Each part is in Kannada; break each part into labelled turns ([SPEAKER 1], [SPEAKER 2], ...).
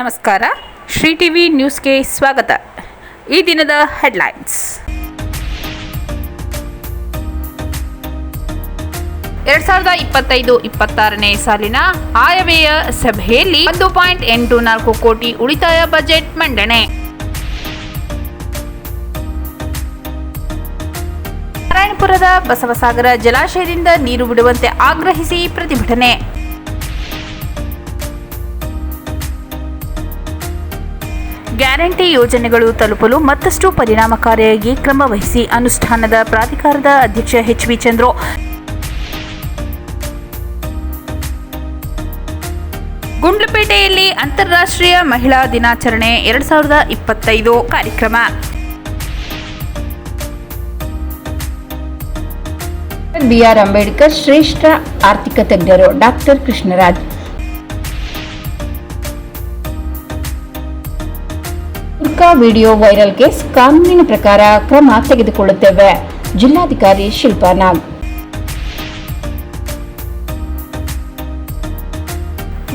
[SPEAKER 1] ನಮಸ್ಕಾರ. ಶ್ರೀ ಟಿವಿ ನ್ಯೂಸ್ಗೆ ಸ್ವಾಗತ. ಈ ದಿನದ ಹೆಡ್ಲೈನ್ಸ್. ಎರಡ್ ಸಾವಿರದ ಇಪ್ಪತ್ತೈದು ಇಪ್ಪತ್ತಾರನೇ ಸಾಲಿನ ಆಯವ್ಯಯ ಸಭೆಯಲ್ಲಿ ಒಂದು ಪಾಯಿಂಟ್ ಎಂಟು ನಾಲ್ಕು ಕೋಟಿ ಉಳಿತಾಯ ಬಜೆಟ್ ಮಂಡನೆ. ನಾರಾಯಣಪುರದ ಬಸವಸಾಗರ ಜಲಾಶಯದಿಂದ ನೀರು ಬಿಡುವಂತೆ ಆಗ್ರಹಿಸಿ ಪ್ರತಿಭಟನೆ. ಗ್ಯಾರಂಟಿ ಯೋಜನೆಗಳು ತಲುಪಲು ಮತ್ತಷ್ಟು ಪರಿಣಾಮಕಾರಿಯಾಗಿ ಕ್ರಮ ವಹಿಸಿ ಅನುಷ್ಠಾನದ ಪ್ರಾಧಿಕಾರದ ಅಧ್ಯಕ್ಷ ಎಚ್ ವಿ ಚಂದ್ರು. ಗುಂಡ್ಲುಪೇಟೆಯಲ್ಲಿ ಅಂತಾರಾಷ್ಟ್ರೀಯ ಮಹಿಳಾ ದಿನಾಚರಣೆ ಎರಡ್ ಸಾವಿರದ ಇಪ್ಪತ್ತೈದು ಕಾರ್ಯಕ್ರಮ.
[SPEAKER 2] ಬಿಆರ್ ಅಂಬೇಡ್ಕರ್ ಶ್ರೇಷ್ಠ ಆರ್ಥಿಕ ತಜ್ಞರು ಡಾಕ್ಟರ್ ಕೃಷ್ಣರಾಜ್. ಗುರ್ಕಾ ವಿಡಿಯೋ ವೈರಲ್ ಕೇಸ್ ಕಾನೂನಿನ ಪ್ರಕಾರ ಕ್ರಮ ತೆಗೆದುಕೊಳ್ಳುತ್ತೇವೆ. ಜಿಲ್ಲಾಧಿಕಾರಿ ಶಿಲ್ಪಾ ನಾಗ್.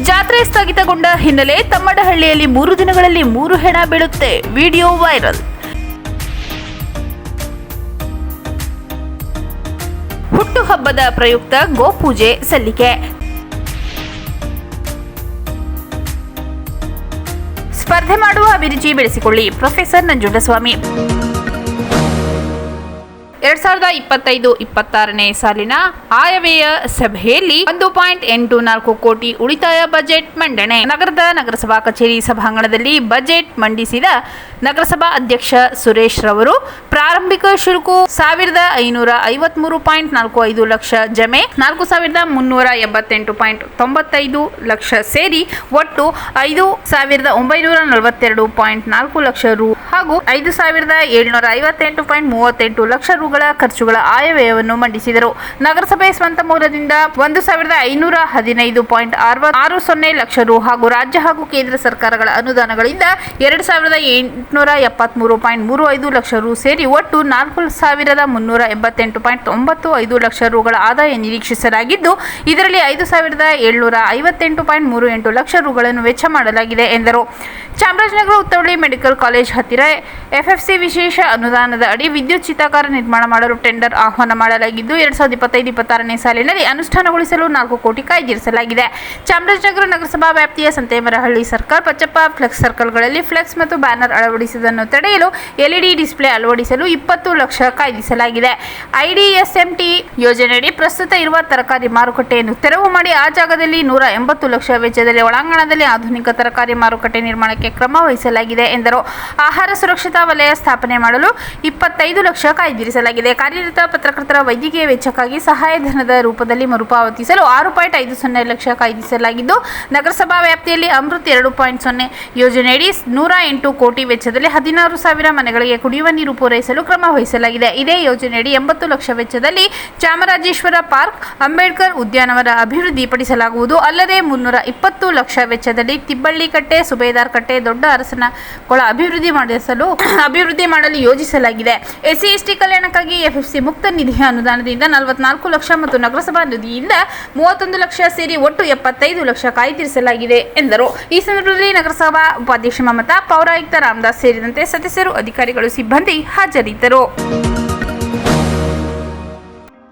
[SPEAKER 1] ಜಾತ್ರೆ ಸ್ಥಗಿತಗೊಂಡ ಹಿನ್ನೆಲೆ ತಮ್ಮಡಹಳ್ಳಿಯಲ್ಲಿ ಮೂರು ದಿನಗಳಲ್ಲಿ ಮೂರು ಹೆಣ ಬೀಳುತ್ತೆ. Video viral. ಹುಟ್ಟುಹಬ್ಬದ ಪ್ರಯುಕ್ತ ಗೋಪೂಜೆ ಸಲ್ಲಿಕೆ. ಸ್ಪರ್ಧೆ ಮಾಡುವ ಅಭಿರುಚಿ ಬೆಳೆಸಿಕೊಳ್ಳಿ. ಪ್ರೊಫೆಸರ್ ನಂಜುಂಡಸ್ವಾಮಿ. ಎರಡ್ ಸಾವಿರದ ಇಪ್ಪತ್ತೈದು ಇಪ್ಪತ್ತಾರನೇ ಸಾಲಿನ ಆಯವ್ಯಯ ಸಭೆಯಲ್ಲಿ ಒಂದು ಪಾಯಿಂಟ್ ಎಂಟು ನಾಲ್ಕು ಕೋಟಿ ಉಳಿತಾಯ ಬಜೆಟ್ ಮಂಡನೆ. ನಗರದ ನಗರಸಭಾ ಕಚೇರಿ ಸಭಾಂಗಣದಲ್ಲಿ ಬಜೆಟ್ ಮಂಡಿಸಿದ ನಗರಸಭಾ ಅಧ್ಯಕ್ಷ ಸುರೇಶ್ ರವರು, ಪ್ರಾರಂಭಿಕ ಶುಲ್ಕು ಸಾವಿರದ ಐನೂರ ಐವತ್ಮೂರು ಪಾಯಿಂಟ್ ನಾಲ್ಕು ಐದು ಲಕ್ಷ ಜಮೆ, ನಾಲ್ಕು ಸಾವಿರದ ಮುನ್ನೂರ ಎಂಬತ್ತೆಂಟು ಪಾಯಿಂಟ್ ತೊಂಬತ್ತೈದು ಲಕ್ಷ ಸೇರಿ ಒಟ್ಟು ಐದು ಸಾವಿರದ ಒಂಬೈನೂರ ನಲವತ್ತೆರಡು ಪಾಯಿಂಟ್ ನಾಲ್ಕು ಲಕ್ಷ ರು ಹಾಗೂ ಐದು ಸಾವಿರದ ಏಳ್ನೂರ ಐವತ್ತೆಂಟು ಪಾಯಿಂಟ್ ಮೂವತ್ತೆಂಟು ಲಕ್ಷ ರುಗಳ ಖರ್ಚುಗಳ ಆಯವ್ಯಯವನ್ನು ಮಂಡಿಸಿದರು. ನಗರಸಭೆ ಸ್ವಂತ ಮೂಲದಿಂದ ಒಂದು ಸಾವಿರದ ಐನೂರ ಹದಿನೈದು ಪಾಯಿಂಟ್ ಆರು ಸೊನ್ನೆ ಲಕ್ಷ ರು ಹಾಗೂ ರಾಜ್ಯ ಹಾಗೂ ಕೇಂದ್ರ ಸರ್ಕಾರಗಳ ಅನುದಾನಗಳಿಂದ ಎರಡು ಸಾವಿರದ ಎಂಟುನೂರ ಎಪ್ಪತ್ಮೂರು ಪಾಯಿಂಟ್ ಮೂರು ಐದು ಲಕ್ಷ ರು ಸೇರಿ ಒಟ್ಟು ನಾಲ್ಕು ಸಾವಿರದ ಮುನ್ನೂರ ಎಂಬತ್ತೆಂಟು ಪಾಯಿಂಟ್ ಒಂಬತ್ತು ಐದು ಲಕ್ಷ ರುಗಳ ಆದಾಯ ನಿರೀಕ್ಷಿಸಲಾಗಿದ್ದು, ಇದರಲ್ಲಿ ಐದು ಸಾವಿರದ ಏಳ್ನೂರ ಐವತ್ತೆಂಟು ಪಾಯಿಂಟ್ ಮೂರು ಎಂಟು ಲಕ್ಷ ರುಗಳನ್ನು ವೆಚ್ಚ ಮಾಡಲಾಗಿದೆ ಎಂದರು. ಚಾಮರಾಜನಗರ ಉತ್ತವಳ್ಳಿ ಮೆಡಿಕಲ್ ಕಾಲೇಜ್ ಹತ್ತಿರ ಎಫ್ಎಫ್ಸಿ ವಿಶೇಷ ಅನುದಾನದ ಅಡಿ ವಿದ್ಯುತ್ ಚಿತಾಕಾರ ನಿರ್ಮಾಣ ಮಾಡಲು ಟೆಂಡರ್ ಆಹ್ವಾನ ಮಾಡಲಾಗಿದ್ದು, ಎರಡ್ ಸಾವಿರದ ಇಪ್ಪತ್ತೈದು ಇಪ್ಪತ್ತಾರನೇ ಸಾಲಿನಲ್ಲಿ ಅನುಷ್ಠಾನಗೊಳಿಸಲು ನಾಲ್ಕು ಕೋಟಿ ಕಾಯ್ದಿರಿಸಲಾಗಿದೆ. ಚಾಮರಾಜನಗರ ನಗರಸಭಾ ವ್ಯಾಪ್ತಿಯ ಸಂತೇಮರಹಳ್ಳಿ ಸರ್ಕಲ್, ಪಚ್ಚಪ್ಪ ಫ್ಲೆಕ್ಸ್ ಸರ್ಕಲ್ಗಳಲ್ಲಿ ಫ್ಲೆಕ್ಸ್ ಮತ್ತು ಬ್ಯಾನರ್ ಅಳವಡಿಸುವುದನ್ನು ತಡೆಯಲು ಎಲ್ಇಡಿ ಡಿಸ್ಪ್ಲೇ ಅಳವಡಿಸಲು ಇಪ್ಪತ್ತು ಲಕ್ಷ ಕಾಯ್ದಿಸಲಾಗಿದೆ. ಐಡಿಎಸ್ಎಂಟಿ ಯೋಜನೆಯಡಿ ಪ್ರಸ್ತುತ ಇರುವ ತರಕಾರಿ ಮಾರುಕಟ್ಟೆಯನ್ನು ತೆರವು ಮಾಡಿ ಆ ಜಾಗದಲ್ಲಿ ನೂರ ಎಂಬತ್ತು ಲಕ್ಷ ವೆಚ್ಚದಲ್ಲಿ ಒಳಾಂಗಣದಲ್ಲಿ ಆಧುನಿಕ ತರಕಾರಿ ಮಾರುಕಟ್ಟೆ ನಿರ್ಮಾಣಕ್ಕೆ ಕ್ರಮ ವಹಿಸಲಾಗಿದೆ ಎಂದರು. ಆಹಾರ ಸುರಕ್ಷತಾ ವಲಯ ಸ್ಥಾಪನೆ ಮಾಡಲು ಇಪ್ಪತ್ತೈದು ಲಕ್ಷ ಕಾಯ್ದಿರಿಸಲಾಗಿದೆ. ಕಾರ್ಯರತ ಪತ್ರಕರ್ತರ ವೈದ್ಯಕೀಯ ವೆಚ್ಚಕ್ಕಾಗಿ ಸಹಾಯಧನದ ರೂಪದಲ್ಲಿ ಮರುಪಾವತಿಸಲು ಆರು ಪಾಯಿಂಟ್ ಐದು ಸೊನ್ನೆ ಲಕ್ಷ ಕಾಯ್ದಿರಿಸಲಾಗಿದ್ದು, ನಗರಸಭಾ ವ್ಯಾಪ್ತಿಯಲ್ಲಿ ಅಮೃತ್ ಎರಡು ಪಾಯಿಂಟ್ ಸೊನ್ನೆ ಯೋಜನೆಯಡಿ ನೂರ ಎಂಟು ಕೋಟಿ ವೆಚ್ಚದಲ್ಲಿ ಹದಿನಾರು ಸಾವಿರ ಮನೆಗಳಿಗೆ ಕುಡಿಯುವ ನೀರು ಪೂರೈಸಲು ಕ್ರಮ ವಹಿಸಲಾಗಿದೆ. ಇದೇ ಯೋಜನೆಯಡಿ ಎಂಬತ್ತು ಲಕ್ಷ ವೆಚ್ಚದಲ್ಲಿ ಚಾಮರಾಜೇಶ್ವರ ಪಾರ್ಕ್, ಅಂಬೇಡ್ಕರ್ ಉದ್ಯಾನವನ ಅಭಿವೃದ್ಧಿಪಡಿಸಲಾಗುವುದು ಅಲ್ಲದೆ ಮುನ್ನೂರ ಇಪ್ಪತ್ತು ಲಕ್ಷ ವೆಚ್ಚದಲ್ಲಿ ತಿಬ್ಬಳ್ಳಿ ಕಟ್ಟೆ, ಸುಬೇದಾರ್ ಕಟ್ಟೆ, ದೊಡ್ಡ ಅರಸನ ಕೊಳ ಅಭಿವೃದ್ಧಿ ಮಾಡಿಸಲು ಅಭಿವೃದ್ಧಿ ಮಾಡಲು ಯೋಜಿಸಲಾಗಿದೆ. ಎಸ್ಸಿ ಎಸ್ಟಿ ಕಲ್ಯಾಣಕ್ಕಾಗಿ ಎಫ್ಎಫ್ಸಿ ಮುಕ್ತ ನಿಧಿಯ ಅನುದಾನದಿಂದ ನಲವತ್ನಾಲ್ಕು ಲಕ್ಷ ಮತ್ತು ನಗರಸಭಾ ನಿಧಿಯಿಂದ ಮೂವತ್ತೊಂದು ಲಕ್ಷ ಸೇರಿ ಒಟ್ಟು ಎಪ್ಪತ್ತೈದು ಲಕ್ಷ ಕಾಯ್ದಿರಿಸಲಾಗಿದೆ ಎಂದರು. ಈ ಸಂದರ್ಭದಲ್ಲಿ ನಗರಸಭಾ ಉಪಾಧ್ಯಕ್ಷ ಮಮತಾ, ಪೌರಾಯುಕ್ತ ರಾಮದಾಸ್ ಸೇರಿದಂತೆ ಸದಸ್ಯರು, ಅಧಿಕಾರಿಗಳು, ಸಿಬ್ಬಂದಿ ಹಾಜರಿದ್ದರು.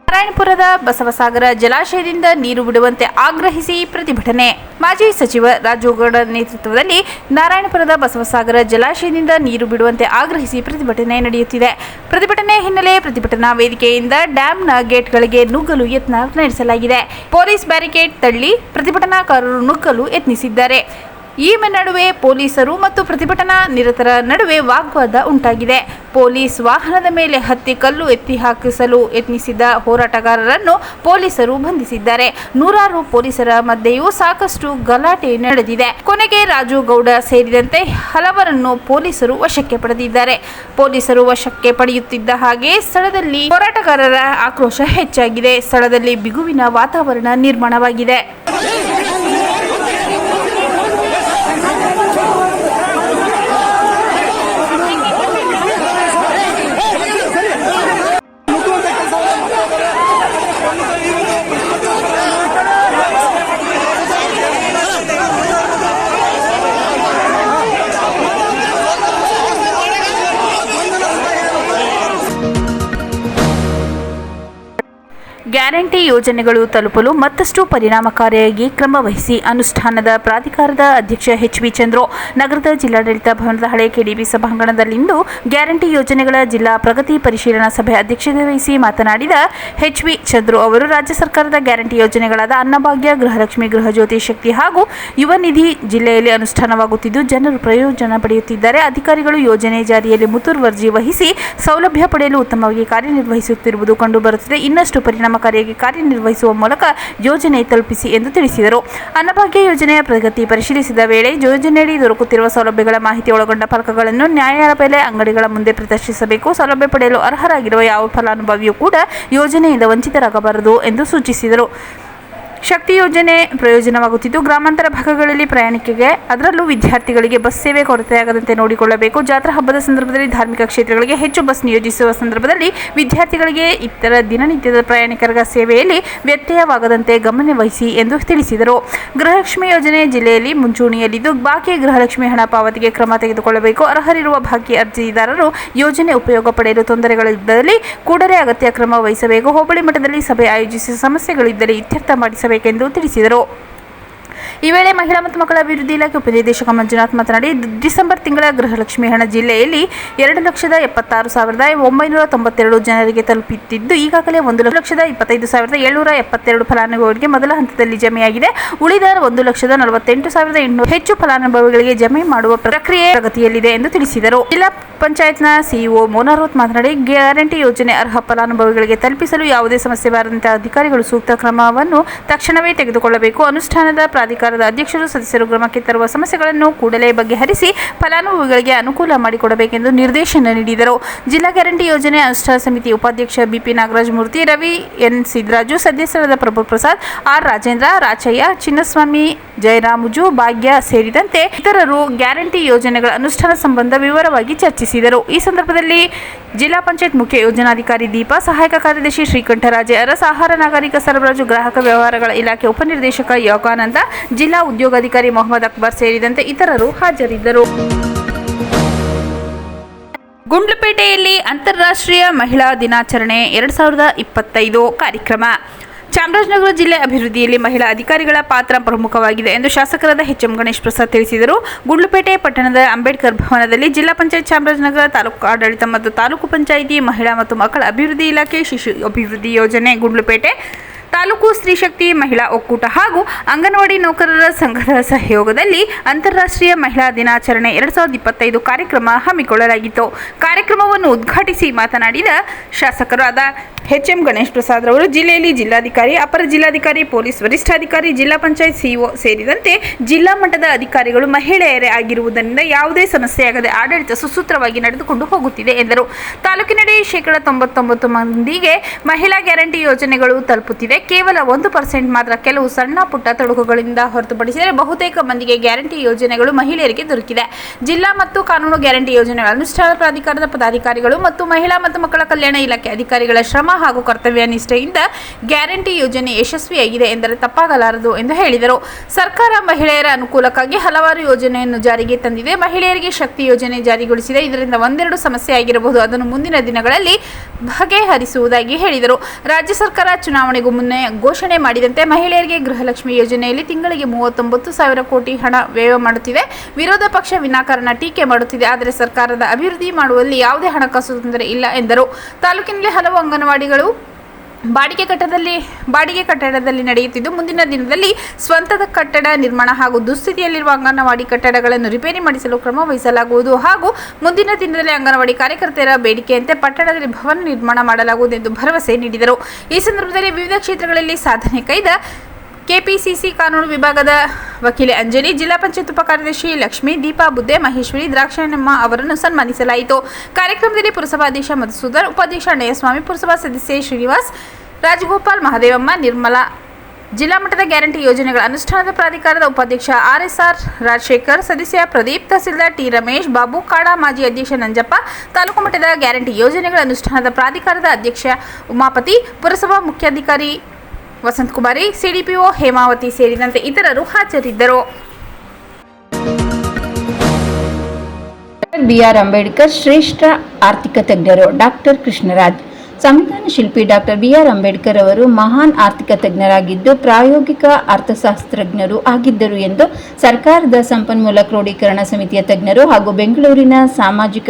[SPEAKER 1] ನಾರಾಯಣಪುರದ ಬಸವಸಾಗರ ಜಲಾಶಯದಿಂದ ನೀರು ಬಿಡುವಂತೆ ಆಗ್ರಹಿಸಿ ಪ್ರತಿಭಟನೆ. ಮಾಜಿ ಸಚಿವ ರಾಜುಗೌಡ ನೇತೃತ್ವದಲ್ಲಿ ನಾರಾಯಣಪುರದ ಬಸವಸಾಗರ ಜಲಾಶಯದಿಂದ ನೀರು ಬಿಡುವಂತೆ ಆಗ್ರಹಿಸಿ ಪ್ರತಿಭಟನೆ ನಡೆಯುತ್ತಿದೆ. ಪ್ರತಿಭಟನೆ ಹಿನ್ನೆಲೆ ಪ್ರತಿಭಟನಾ ವೇದಿಕೆಯಿಂದ ಡ್ಯಾಂನ ಗೇಟ್ಗಳಿಗೆ ನುಗ್ಗಲು ಯತ್ನ ನಡೆಸಲಾಗಿದೆ. ಪೊಲೀಸ್ ಬ್ಯಾರಿಕೇಡ್ ತಳ್ಳಿ ಪ್ರತಿಭಟನಾಕಾರರು ನುಗ್ಗಲು ಯತ್ನಿಸಿದ್ದಾರೆ. ಈ ನಡುವೆ ಪೊಲೀಸರು ಮತ್ತು ಪ್ರತಿಭಟನಾ ನಿರತರ ನಡುವೆ ವಾಗ್ವಾದ ಉಂಟಾಗಿದೆ. ಪೊಲೀಸ್ ವಾಹನದ ಮೇಲೆ ಹತ್ತಿ ಕಲ್ಲು ಎತ್ತಿ ಹಾಕಿಸಲು ಯತ್ನಿಸಿದ ಹೋರಾಟಗಾರರನ್ನು ಪೊಲೀಸರು ಬಂಧಿಸಿದ್ದಾರೆ. ನೂರಾರು ಪೊಲೀಸರ ಮಧ್ಯೆಯೂ ಸಾಕಷ್ಟು ಗಲಾಟೆ ನಡೆದಿದೆ. ಕೊನೆಗೆ ರಾಜು ಗೌಡ ಸೇರಿದಂತೆ ಹಲವರನ್ನು ಪೊಲೀಸರು ವಶಕ್ಕೆ ಪಡೆದಿದ್ದಾರೆ. ಪೊಲೀಸರು ವಶಕ್ಕೆ ಪಡೆಯುತ್ತಿದ್ದ ಹಾಗೆ ಸ್ಥಳದಲ್ಲಿ ಹೋರಾಟಗಾರರ ಆಕ್ರೋಶ ಹೆಚ್ಚಾಗಿದೆ. ಸ್ಥಳದಲ್ಲಿ ಬಿಗುವಿನ ವಾತಾವರಣ ನಿರ್ಮಾಣವಾಗಿದೆ. ಗ್ಯಾರಂಟಿ ಯೋಜನೆಗಳು ತಲುಪಲು ಮತ್ತಷ್ಟು ಪರಿಣಾಮಕಾರಿಯಾಗಿ ಕ್ರಮ ವಹಿಸಿ ಅನುಷ್ಠಾನದ ಪ್ರಾಧಿಕಾರದ ಅಧ್ಯಕ್ಷ ಎಚ್ ವಿ ಚಂದ್ರೋ, ನಗರದ ಜಿಲ್ಲಾಡಳಿತ ಭವನದ ಹಳೆ ಕೆಡಿಬಿ ಸಭಾಂಗಣದಲ್ಲಿಂದು ಗ್ಯಾರಂಟಿ ಯೋಜನೆಗಳ ಜಿಲ್ಲಾ ಪ್ರಗತಿ ಪರಿಶೀಲನಾ ಸಭೆ ಅಧ್ಯಕ್ಷತೆ ವಹಿಸಿ ಮಾತನಾಡಿದ ಎಚ್ ವಿ ಚಂದ್ರು ಅವರು, ರಾಜ್ಯ ಸರ್ಕಾರದ ಗ್ಯಾರಂಟಿ ಯೋಜನೆಗಳಾದ ಅನ್ನಭಾಗ್ಯ, ಗೃಹಲಕ್ಷ್ಮಿ ಗೃಹಜ್ಯೋತಿ ಶಕ್ತಿ ಹಾಗೂ ಯುವ ನಿಧಿ ಜಿಲ್ಲೆಯಲ್ಲಿ ಅನುಷ್ಠಾನವಾಗುತ್ತಿದ್ದು, ಜನರು ಪ್ರಯೋಜನ ಪಡೆಯುತ್ತಿದ್ದಾರೆ. ಅಧಿಕಾರಿಗಳು ಯೋಜನೆ ಜಾರಿಯಲ್ಲಿ ಮುತುವರ್ಜಿ ವಹಿಸಿ ಸೌಲಭ್ಯ ಪಡೆಯಲು ಉತ್ತಮವಾಗಿ ಕಾರ್ಯನಿರ್ವಹಿಸುತ್ತಿರುವುದು ಕಂಡುಬರುತ್ತಿದೆ. ಇನ್ನಷ್ಟು ಪರಿಣಾಮಕಾರಿಯಾಗಿ ಕಾರ್ಯನಿರ್ವಹಿಸುವ ಮೂಲಕ ಯೋಜನೆ ತಲುಪಿಸಿ ಎಂದು ತಿಳಿಸಿದರು. ಅನ್ನಭಾಗ್ಯ ಯೋಜನೆಯ ಪ್ರಗತಿ ಪರಿಶೀಲಿಸಿದ ವೇಳೆ ಯೋಜನೆಯಡಿ ದೊರಕುತ್ತಿರುವ ಸೌಲಭ್ಯಗಳ ಮಾಹಿತಿ ಒಳಗೊಂಡ ಫಲಕಗಳನ್ನು ನ್ಯಾಯಾಲಯ ಬೆಲೆ ಅಂಗಡಿಗಳ ಮುಂದೆ ಪ್ರದರ್ಶಿಸಬೇಕು. ಸೌಲಭ್ಯ ಪಡೆಯಲು ಅರ್ಹರಾಗಿರುವ ಯಾವ ಫಲಾನುಭವಿಯೂ ಕೂಡ ಯೋಜನೆಯಿಂದ ವಂಚಿತರಾಗಬಾರದು ಎಂದು ಸೂಚಿಸಿದರು. ಶಕ್ತಿ ಯೋಜನೆ ಪ್ರಯೋಜನವಾಗುತ್ತಿದ್ದು, ಗ್ರಾಮಾಂತರ ಭಾಗಗಳಲ್ಲಿ ಪ್ರಯಾಣಿಕೆಗೆ, ಅದರಲ್ಲೂ ವಿದ್ಯಾರ್ಥಿಗಳಿಗೆ ಬಸ್ ಸೇವೆ ಕೊರತೆಯಾಗದಂತೆ ನೋಡಿಕೊಳ್ಳಬೇಕು. ಜಾತ್ರಾ ಹಬ್ಬದ ಸಂದರ್ಭದಲ್ಲಿ ಧಾರ್ಮಿಕ ಕ್ಷೇತ್ರಗಳಿಗೆ ಹೆಚ್ಚು ಬಸ್ ನಿಯೋಜಿಸುವ ಸಂದರ್ಭದಲ್ಲಿ ವಿದ್ಯಾರ್ಥಿಗಳಿಗೆ ಇತರ ದಿನನಿತ್ಯದ ಪ್ರಯಾಣಿಕರ ಸೇವೆಯಲ್ಲಿ ವ್ಯತ್ಯಯವಾಗದಂತೆ ಗಮನವಹಿಸಿ ಎಂದು ತಿಳಿಸಿದರು. ಗೃಹಲಕ್ಷ್ಮಿ ಯೋಜನೆ ಜಿಲ್ಲೆಯಲ್ಲಿ ಮುಂಚೂಣಿಯಲ್ಲಿದ್ದು, ಬಾಕಿ ಗೃಹಲಕ್ಷ್ಮಿ ಹಣ ಪಾವತಿಗೆ ಕ್ರಮ ತೆಗೆದುಕೊಳ್ಳಬೇಕು. ಅರ್ಹರಿರುವ ಬಾಕಿ ಅರ್ಜಿದಾರರು ಯೋಜನೆ ಉಪಯೋಗ ಪಡೆಯಲು ತೊಂದರೆಗಳಿದ್ದಲ್ಲಿ ಕೂಡಲೇ ಅಗತ್ಯ ಕ್ರಮ ವಹಿಸಬೇಕು. ಹೋಬಳಿ ಮಟ್ಟದಲ್ಲಿ ಸಭೆ ಆಯೋಜಿಸಿ ಸಮಸ್ಯೆಗಳಿದ್ದಲ್ಲಿ ಇತ್ಯರ್ಥ ಮಾಡಿಸಬೇಕೆಂದು ತಿಳಿಸಿದರು ಈ ವೇಳೆ ಮಹಿಳಾ ಮತ್ತು ಮಕ್ಕಳ ಅಭಿವೃದ್ಧಿ ಇಲಾಖೆ ಉಪನಿರ್ದೇಶಕ ಮಂಜುನಾಥ್ ಮಾತನಾಡಿ ಡಿಸೆಂಬರ್ ತಿಂಗಳ ಗೃಹಲಕ್ಷ್ಮಿ ಹಣ ಜಿಲ್ಲೆಯಲ್ಲಿ ಎರಡು ಲಕ್ಷದ ಎಪ್ಪತ್ತಾರು ಸಾವಿರದ ಒಂಬೈನೂರ ತೊಂಬತ್ತೆರಡು ಜನರಿಗೆ ತಲುಪುತ್ತಿದ್ದು, ಈಗಾಗಲೇ ಒಂದು ಲಕ್ಷದ ಇಪ್ಪತ್ತೈದು ಸಾವಿರದ ಏಳ್ನೂರ ಎಪ್ಪತ್ತೆರಡು ಫಲಾನುಭವಿಗಳಿಗೆ ಮೊದಲ ಹಂತದಲ್ಲಿ ಜಮೆಯಾಗಿದೆ. ಉಳಿದ ಒಂದು ಲಕ್ಷದ ನಲವತ್ತೆಂಟು ಸಾವಿರದ ಎಂಟುನೂರು ಹೆಚ್ಚು ಫಲಾನುಭವಿಗಳಿಗೆ ಜಮೆ ಮಾಡುವ ಪ್ರಕ್ರಿಯೆ ಪ್ರಗತಿಯಲ್ಲಿದೆ ಎಂದು ತಿಳಿಸಿದರು. ಜಿಲ್ಲಾ ಪಂಚಾಯತ್ನ ಸಿಇಒ ಮೋನಾರೋತ್ ಮಾತನಾಡಿ, ಗ್ಯಾರಂಟಿ ಯೋಜನೆ ಅರ್ಹ ಫಲಾನುಭವಿಗಳಿಗೆ ತಲುಪಿಸಲು ಯಾವುದೇ ಸಮಸ್ಯೆ ಬಾರದಂತೆ ಅಧಿಕಾರಿಗಳು ಸೂಕ್ತ ಕ್ರಮವನ್ನು ತಕ್ಷಣವೇ ತೆಗೆದುಕೊಳ್ಳಬೇಕು. ಅನುಷ್ಠಾನದ ಪ್ರಾಧಿಕಾರದ ಅಧ್ಯಕ್ಷರು ಸದಸ್ಯರು ಗಮನಕ್ಕೆ ತರುವ ಸಮಸ್ಯೆಗಳನ್ನು ಕೂಡಲೇ ಬಗೆಹರಿಸಿ ಫಲಾನುಭವಿಗಳಿಗೆ ಅನುಕೂಲ ಮಾಡಿಕೊಡಬೇಕೆಂದು ನಿರ್ದೇಶನ ನೀಡಿದರು. ಜಿಲ್ಲಾ ಗ್ಯಾರಂಟಿ ಯೋಜನೆ ಅನುಷ್ಠಾನ ಸಮಿತಿ ಉಪಾಧ್ಯಕ್ಷ ಬಿಪಿ ನಾಗರಾಜ್ ಮೂರ್ತಿ, ರವಿ ಎನ್ ಸಿದ್ದರಾಜು ಸದಸ್ಯರಾದ ಪ್ರಭು ಪ್ರಸಾದ್, ಆರ್ ರಾಜೇಂದ್ರ, ರಾಚಯ್ಯ, ಚಿನ್ನಸ್ವಾಮಿ ಜಯರಾಮುಜು ಭಾಗ್ಯ ಸೇರಿದಂತೆ ಇತರರು ಗ್ಯಾರಂಟಿ ಯೋಜನೆಗಳ ಅನುಷ್ಠಾನ ಸಂಬಂಧ ವಿವರವಾಗಿ ಚರ್ಚಿಸಿದರು. ಈ ಸಂದರ್ಭದಲ್ಲಿ ಜಿಲ್ಲಾ ಪಂಚಾಯತ್ ಮುಖ್ಯ ಯೋಜನಾಧಿಕಾರಿ ದೀಪಾ, ಸಹಾಯಕ ಕಾರ್ಯದರ್ಶಿ ಶ್ರೀಕಂಠರಾಜೆ, ಅರಸ ಆಹಾರ ನಾಗರಿಕ ಸರಬರಾಜು ಗ್ರಾಹಕ ವ್ಯವಹಾರಗಳ ಇಲಾಖೆ ಉಪನಿರ್ದೇಶಕ ಯೋಗಾನಂದ, ಜಿಲ್ಲಾ ಉದ್ಯೋಗಾಧಿಕಾರಿ ಮೊಹಮ್ಮದ್ ಅಕ್ಬರ್ ಸೇರಿದಂತೆ ಇತರರು ಹಾಜರಿದ್ದರು. ಗುಂಡ್ಲುಪೇಟೆಯಲ್ಲಿ ಅಂತಾರಾಷ್ಟ್ರೀಯ ಮಹಿಳಾ ದಿನಾಚರಣೆ ಎರಡು ಸಾವಿರದ ಇಪ್ಪತ್ತೈದು ಕಾರ್ಯಕ್ರಮ. ಚಾಮರಾಜನಗರ ಜಿಲ್ಲೆ ಅಭಿವೃದ್ಧಿಯಲ್ಲಿ ಮಹಿಳಾ ಅಧಿಕಾರಿಗಳ ಪಾತ್ರ ಪ್ರಮುಖವಾಗಿದೆ ಎಂದು ಶಾಸಕರಾದ ಎಚ್ ಗಣೇಶ್ ಪ್ರಸಾದ್ ತಿಳಿಸಿದರು. ಗುಂಡ್ಲುಪೇಟೆ ಪಟ್ಟಣದ ಅಂಬೇಡ್ಕರ್ ಭವನದಲ್ಲಿ ಜಿಲ್ಲಾ ಪಂಚಾಯತ್ ಚಾಮರಾಜನಗರ ತಾಲೂಕು ಆಡಳಿತ ಮತ್ತು ತಾಲೂಕು ಪಂಚಾಯಿತಿ ಮಹಿಳಾ ಮತ್ತು ಮಕ್ಕಳ ಅಭಿವೃದ್ಧಿ ಇಲಾಖೆ ಶಿಶು ಅಭಿವೃದ್ಧಿ ಯೋಜನೆ ಗುಂಡ್ಲುಪೇಟೆ. ತಾಲೂಕು ಸ್ತ್ರೀಶಕ್ತಿ ಮಹಿಳಾ ಒಕ್ಕೂಟ ಹಾಗೂ ಅಂಗನವಾಡಿ ನೌಕರರ ಸಂಘದ ಸಹಯೋಗದಲ್ಲಿ ಅಂತಾರಾಷ್ಟ್ರೀಯ ಮಹಿಳಾ ದಿನಾಚರಣೆ ಎರಡು ಸಾವಿರದ ಇಪ್ಪತ್ತೈದು ಕಾರ್ಯಕ್ರಮ ಹಮ್ಮಿಕೊಳ್ಳಲಾಗಿತ್ತು. ಕಾರ್ಯಕ್ರಮವನ್ನು ಉದ್ಘಾಟಿಸಿ ಮಾತನಾಡಿದ ಶಾಸಕರಾದ ಎಚ್ ಎಂ ಗಣೇಶ್ ಪ್ರಸಾದ್ ರವರು, ಜಿಲ್ಲೆಯಲ್ಲಿ ಜಿಲ್ಲಾಧಿಕಾರಿ, ಅಪರ ಜಿಲ್ಲಾಧಿಕಾರಿ, ಪೊಲೀಸ್ ವರಿಷ್ಠಾಧಿಕಾರಿ, ಜಿಲ್ಲಾ ಪಂಚಾಯತ್ ಸಿಇಒ ಸೇರಿದಂತೆ ಜಿಲ್ಲಾ ಮಟ್ಟದ ಅಧಿಕಾರಿಗಳು ಮಹಿಳೆಯರೇ ಆಗಿರುವುದರಿಂದ ಯಾವುದೇ ಸಮಸ್ಯೆಯಾಗದೆ ಆಡಳಿತ ಸುಸೂತ್ರವಾಗಿ ನಡೆದುಕೊಂಡು ಹೋಗುತ್ತಿದೆ ಎಂದರು. ತಾಲೂಕಿನಡಿ ಶೇಕಡಾ ತೊಂಬತ್ತೊಂಬತ್ತು ಮಂದಿಗೆ ಮಹಿಳಾ ಗ್ಯಾರಂಟಿ ಯೋಜನೆಗಳು ತಲುಪುತ್ತಿದೆ ಕೇವಲ ಒಂದು ಪರ್ಸೆಂಟ್ ಮಾತ್ರ ಕೆಲವು ಸಣ್ಣ ಪುಟ್ಟ ತೊಡಕುಗಳಿಂದ ಹೊರತುಪಡಿಸಿದರೆ ಬಹುತೇಕ ಮಂದಿಗೆ ಗ್ಯಾರಂಟಿ ಯೋಜನೆಗಳು ಮಹಿಳೆಯರಿಗೆ ದೊರಕಿದೆ. ಜಿಲ್ಲಾ ಮತ್ತು ಕಾನೂನು ಗ್ಯಾರಂಟಿ ಯೋಜನೆಗಳ ಅನುಷ್ಠಾನ ಪ್ರಾಧಿಕಾರದ ಪದಾಧಿಕಾರಿಗಳು ಮತ್ತು ಮಹಿಳಾ ಮತ್ತು ಮಕ್ಕಳ ಕಲ್ಯಾಣ ಇಲಾಖೆ ಅಧಿಕಾರಿಗಳ ಶ್ರಮ ಹಾಗೂ ಕರ್ತವ್ಯ ನಿಷ್ಠೆಯಿಂದ ಗ್ಯಾರಂಟಿ ಯೋಜನೆ ಯಶಸ್ವಿಯಾಗಿದೆ ಎಂದರೆ ತಪ್ಪಾಗಲಾರದು ಎಂದು ಹೇಳಿದರು. ಸರ್ಕಾರ ಮಹಿಳೆಯರ ಅನುಕೂಲಕ್ಕಾಗಿ ಹಲವಾರು ಯೋಜನೆಯನ್ನು ಜಾರಿಗೆ ತಂದಿದೆ. ಮಹಿಳೆಯರಿಗೆ ಶಕ್ತಿ ಯೋಜನೆ ಜಾರಿಗೊಳಿಸಿದೆ. ಇದರಿಂದ ಒಂದೆರಡು ಸಮಸ್ಯೆ ಆಗಿರಬಹುದು. ಅದನ್ನು ಮುಂದಿನ ದಿನಗಳಲ್ಲಿ ಬಗೆಹರಿಸುವುದಾಗಿ ಹೇಳಿದರು. ರಾಜ್ಯ ಸರ್ಕಾರ ಚುನಾವಣೆಗೂ ಮುನ್ನ ಘೋಷಣೆ ಮಾಡಿದಂತೆ ಮಹಿಳೆಯರಿಗೆ ಗೃಹಲಕ್ಷ್ಮಿ ಯೋಜನೆಯಲ್ಲಿ ತಿಂಗಳಿಗೆ ಮೂವತ್ತೊಂಬತ್ತು ಸಾವಿರ ಕೋಟಿ ಹಣ ವ್ಯಯ ಮಾಡುತ್ತಿದೆ. ವಿರೋಧ ಪಕ್ಷ ವಿನಾಕಾರಣ ಟೀಕೆ ಮಾಡುತ್ತಿದೆ. ಆದರೆ ಸರ್ಕಾರದ ಅಭಿವೃದ್ಧಿ ಮಾಡುವಲ್ಲಿ ಯಾವುದೇ ಹಣಕಾಸು ತೊಂದರೆ ಇಲ್ಲ ಎಂದರು. ತಾಲೂಕಿನಲ್ಲಿ ಹಲವು ಅಂಗನವಾಡಿಗಳು ಬಾಡಿಗೆ ಕಟ್ಟಡದಲ್ಲಿ ಬಾಡಿಗೆ ಕಟ್ಟಡದಲ್ಲಿ ನಡೆಯುತ್ತಿದ್ದು, ಮುಂದಿನ ದಿನದಲ್ಲಿ ಸ್ವಂತದ ಕಟ್ಟಡ ನಿರ್ಮಾಣ ಹಾಗೂ ದುಸ್ಥಿತಿಯಲ್ಲಿರುವ ಅಂಗನವಾಡಿ ಕಟ್ಟಡಗಳನ್ನು ರಿಪೇರಿ ಮಾಡಿಸಲು ಕ್ರಮ ವಹಿಸಲಾಗುವುದು ಹಾಗೂ ಮುಂದಿನ ದಿನದಲ್ಲಿ ಅಂಗನವಾಡಿ ಕಾರ್ಯಕರ್ತೆಯರ ಬೇಡಿಕೆಯಂತೆ ಪಟ್ಟಣದಲ್ಲಿ ಭವನ ನಿರ್ಮಾಣ ಮಾಡಲಾಗುವುದು ಎಂದು ಭರವಸೆ ನೀಡಿದರು. ಈ ಸಂದರ್ಭದಲ್ಲಿ ವಿವಿಧ ಕ್ಷೇತ್ರಗಳಲ್ಲಿ ಸಾಧನೆ ಕೈದ ಕೆಪಿಸಿಸಿ ಕಾನೂನು ವಿಭಾಗದ ವಕೀಲೆ ಅಂಜಲಿ, ಜಿಲ್ಲಾ ಪಂಚಾಯತ್ ಉಪ ಕಾರ್ಯದರ್ಶಿ ಲಕ್ಷ್ಮಿ, ದೀಪಾ ಬುದ್ದೆ, ಮಹೇಶ್ವರಿ ದ್ರಾಕ್ಷಣಮ್ಮ ಅವರನ್ನು ಸನ್ಮಾನಿಸಲಾಯಿತು. ಕಾರ್ಯಕ್ರಮದಲ್ಲಿ ಪುರಸಭಾಧ್ಯಕ್ಷ ಮಧುಸೂದರ್ ಉಪಾಧ್ಯಕ್ಷ ಅಣ್ಣಯ್ಯಸ್ವಾಮಿ, ಪುರಸಭಾ ಸದಸ್ಯೆ ಶ್ರೀನಿವಾಸ್, ರಾಜಗೋಪಾಲ್ ಮಹದೇವಮ್ಮ, ನಿರ್ಮಲಾ. ಜಿಲ್ಲಾ ಮಟ್ಟದ ಗ್ಯಾರಂಟಿ ಯೋಜನೆಗಳ ಅನುಷ್ಠಾನದ ಪ್ರಾಧಿಕಾರದ ಉಪಾಧ್ಯಕ್ಷ ಆರ್ಎಸ್ಆರ್ ರಾಜಶೇಖರ್, ಸದಸ್ಯ ಪ್ರದೀಪ್ ತಹಸೀಲ್ದಾರ್ ಟಿ ರಮೇಶ್, ಬಾಬು ಕಾಡಾ ಮಾಜಿ ಅಧ್ಯಕ್ಷ ನಂಜಪ್ಪ, ತಾಲೂಕು ಮಟ್ಟದ ಗ್ಯಾರಂಟಿ ಯೋಜನೆಗಳ ಅನುಷ್ಠಾನದ ಪ್ರಾಧಿಕಾರದ ಅಧ್ಯಕ್ಷ ಉಮಾಪತಿ, ಪುರಸಭಾ ಮುಖ್ಯಾಧಿಕಾರಿ ವಸಂತಕುಮಾರಿ ಸಿಡಿಪಿಒ ಹೇಮಾವತಿ ಸೇರಿದಂತೆ ಇತರರು ಹಾಜರಿದ್ದರು.
[SPEAKER 2] ಬಿಆರ್ ಅಂಬೇಡ್ಕರ್, ಶ್ರೇಷ್ಠ ಆರ್ಥಿಕ ತಜ್ಞರು ಡಾಕ್ಟರ್ ಕೃಷ್ಣರಾಜ್. ಸಂವಿಧಾನ ಶಿಲ್ಪಿ ಡಾಕ್ಟರ್ ಬಿಆರ್ ಅಂಬೇಡ್ಕರ್ ಅವರು ಮಹಾನ್ ಆರ್ಥಿಕ ತಜ್ಞರಾಗಿದ್ದು, ಪ್ರಾಯೋಗಿಕ ಅರ್ಥಶಾಸ್ತ್ರಜ್ಞರು ಆಗಿದ್ದರು ಎಂದು ಸರ್ಕಾರದ ಸಂಪನ್ಮೂಲ ಕ್ರೋಢೀಕರಣ ಸಮಿತಿಯ ತಜ್ಞರು ಹಾಗೂ ಬೆಂಗಳೂರಿನ ಸಾಮಾಜಿಕ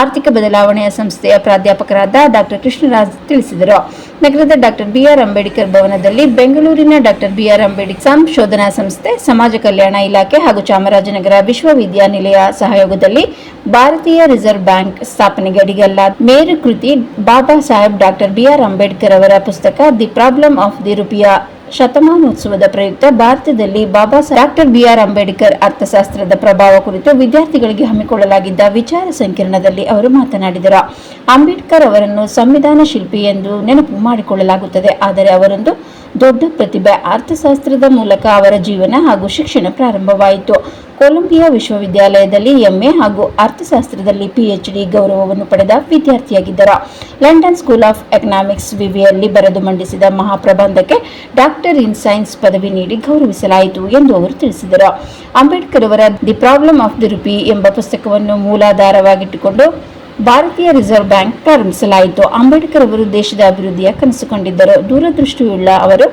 [SPEAKER 2] ಆರ್ಥಿಕ ಬದಲಾವಣೆಯ ಸಂಸ್ಥೆಯ ಪ್ರಾಧ್ಯಾಪಕರಾದ ಡಾಕ್ಟರ್ ಕೃಷ್ಣರಾಜ್ ತಿಳಿಸಿದರು. ನಗರದ ಡಾಕ್ಟರ್ ಬಿಆರ್ ಅಂಬೇಡ್ಕರ್ ಭವನದಲ್ಲಿ ಬೆಂಗಳೂರಿನ ಡಾಕ್ಟರ್ ಬಿಆರ್ ಅಂಬೇಡ್ಕರ್ ಸಂಶೋಧನಾ ಸಂಸ್ಥೆ, ಸಮಾಜ ಕಲ್ಯಾಣ ಇಲಾಖೆ ಹಾಗೂ ಚಾಮರಾಜನಗರ ವಿಶ್ವವಿದ್ಯಾನಿಲಯ ಸಹಯೋಗದಲ್ಲಿ ಭಾರತೀಯ ರಿಸರ್ವ್ ಬ್ಯಾಂಕ್ ಸ್ಥಾಪನೆಗೆ ಅಡಿಗಲ್ಲಾದ ಮೇರು ಕೃತಿ ಬಾಬಾ ಸಾಹೇಬ್ ಡಾಕ್ಟರ್ ಬಿಆರ್ ಅಂಬೇಡ್ಕರ್ ಅವರ ಪುಸ್ತಕ ದಿ ಪ್ರಾಬ್ಲಮ್ ಆಫ್ ದಿ ರುಪಿಯಾ ಶತಮಾನೋತ್ಸವದ ಪ್ರಯುಕ್ತ ಭಾರತದಲ್ಲಿ ಬಾಬಾ ಡಾಕ್ಟರ್ ಬಿಆರ್ ಅಂಬೇಡ್ಕರ್ ಅರ್ಥಶಾಸ್ತ್ರದ ಪ್ರಭಾವ ಕುರಿತು ವಿದ್ಯಾರ್ಥಿಗಳಿಗೆ ಹಮ್ಮಿಕೊಳ್ಳಲಾಗಿದ್ದ ವಿಚಾರ ಸಂಕಿರಣದಲ್ಲಿ ಅವರು ಮಾತನಾಡಿದರು. ಅಂಬೇಡ್ಕರ್ ಅವರನ್ನು ಸಂವಿಧಾನ ಶಿಲ್ಪಿ ಎಂದು ನೆನಪು ಮಾಡಿಕೊಳ್ಳಲಾಗುತ್ತದೆ. ಆದರೆ ಅವರೊಂದು ದೊಡ್ಡ ಪ್ರತಿಭೆ ಅರ್ಥಶಾಸ್ತ್ರದ ಮೂಲಕ ಅವರ ಜೀವನ ಹಾಗೂ ಶಿಕ್ಷಣ ಪ್ರಾರಂಭವಾಯಿತು. ಕೊಲಂಬಿಯಾ ವಿಶ್ವವಿದ್ಯಾಲಯದಲ್ಲಿ ಎಂಎ ಹಾಗೂ ಅರ್ಥಶಾಸ್ತ್ರದಲ್ಲಿ ಪಿಎಚ್ಡಿ ಗೌರವವನ್ನು ಪಡೆದ ವಿದ್ಯಾರ್ಥಿಯಾಗಿದ್ದರು. ಲಂಡನ್ ಸ್ಕೂಲ್ ಆಫ್ ಎಕನಾಮಿಕ್ಸ್ ವಿವಿಯಲ್ಲಿ ಬರೆದು ಮಂಡಿಸಿದ ಮಹಾಪ್ರಬಂಧಕ್ಕೆ ಡಾಕ್ಟರ್ ಇನ್ ಸೈನ್ಸ್ ಪದವಿ ನೀಡಿ ಗೌರವಿಸಲಾಯಿತು ಎಂದು ಅವರು ತಿಳಿಸಿದರು. ಅಂಬೇಡ್ಕರ್ ಅವರ the problem of the rupee ಎಂಬ ಪುಸ್ತಕವನ್ನು ಮೂಲಾಧಾರವಾಗಿಟ್ಟುಕೊಂಡು ಭಾರತೀಯ ರಿಸರ್ವ್ ಬ್ಯಾಂಕ್ ಪ್ರಾರಂಭಿಸಲಾಯಿತು. ಅಂಬೇಡ್ಕರ್ ಅವರು ದೇಶದ ಅಭಿವೃದ್ಧಿಯ ಕನಸು ಕಂಡಿದ್ದರು ದೂರದೃಷ್ಟಿಯುಳ್ಳ ಅವರು